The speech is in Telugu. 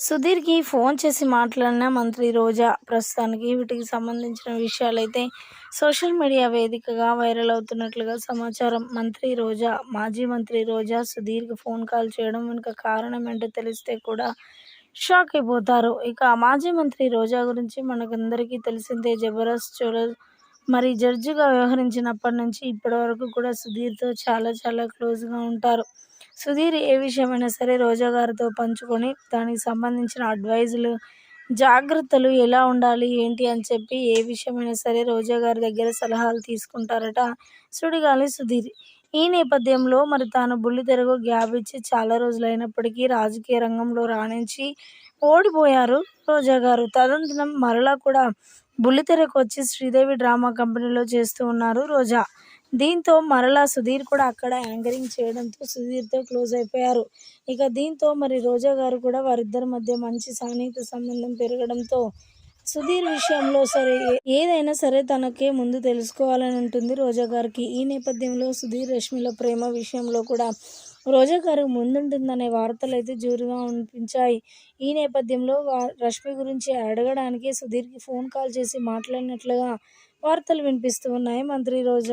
సుధీర్‌కి ఫోన్ చేసి మాట్లాడిన మంత్రి రోజా. ప్రస్తుతానికి వీటికి సంబంధించిన విషయాలైతే సోషల్ మీడియా వేదికగా వైరల్ అవుతున్నట్లుగా సమాచారం. మంత్రి రోజా మాజీ మంత్రి రోజా సుధీర్‌కి ఫోన్ కాల్ చేయడం వెనుక కారణం ఏంటో తెలిస్తే కూడా షాక్ అయిపోతారు. ఇక మాజీ మంత్రి రోజా గురించి మనకందరికీ తెలిసిందే. జబర్దస్త్ చోళ మరి జడ్జిగా వ్యవహరించినప్పటి నుంచి ఇప్పటి వరకు కూడా సుధీర్‌తో చాలా చాలా క్లోజ్‌గా ఉంటారు. సుధీర్ ఏ విషయమైనా సరే రోజా గారితో పంచుకొని దానికి సంబంధించిన అడ్వైజులు, జాగ్రత్తలు ఎలా ఉండాలి, ఏంటి అని చెప్పి ఏ విషయమైనా సరే రోజా గారి దగ్గర సలహాలు తీసుకుంటారట సుడిగాలి సుధీర్. ఈ నేపథ్యంలో మరి తాను బుల్లితెరకు గ్యాప్ ఇచ్చి చాలా రోజులైనప్పటికీ రాజకీయ రంగంలో రాణించి ఓడిపోయారు రోజా గారు. తదనంతరం మరలా కూడా బుల్లితెరకు వచ్చి శ్రీదేవి డ్రామా కంపెనీలో చేస్తూ ఉన్నారు రోజా. దీంతో మరలా సుధీర్ కూడా అక్కడ యాంకరింగ్ చేయడంతో సుధీర్‌తో క్లోజ్ అయిపోయారు. ఇక దీంతో మరి రోజా గారు కూడా వారిద్దరి మధ్య మంచి సన్నిహిత సంబంధం పెరగడంతో సుధీర్ విషయంలో సరే ఏదైనా సరే తనకే ముందు తెలుసుకోవాలని ఉంటుంది రోజా గారికి. ఈ నేపథ్యంలో సుధీర్, రష్మిల ప్రేమ విషయంలో కూడా రోజా గారు ముందుంటుందనే వార్తలైతే జోరుగా అనిపించాయి ఈ నేపథ్యంలో రష్మి గురించి అడగడానికి సుధీర్‌కి ఫోన్ కాల్ చేసి మాట్లాడినట్లుగా వార్తలు వినిపిస్తూ ఉన్నాయి మంత్రి రోజా.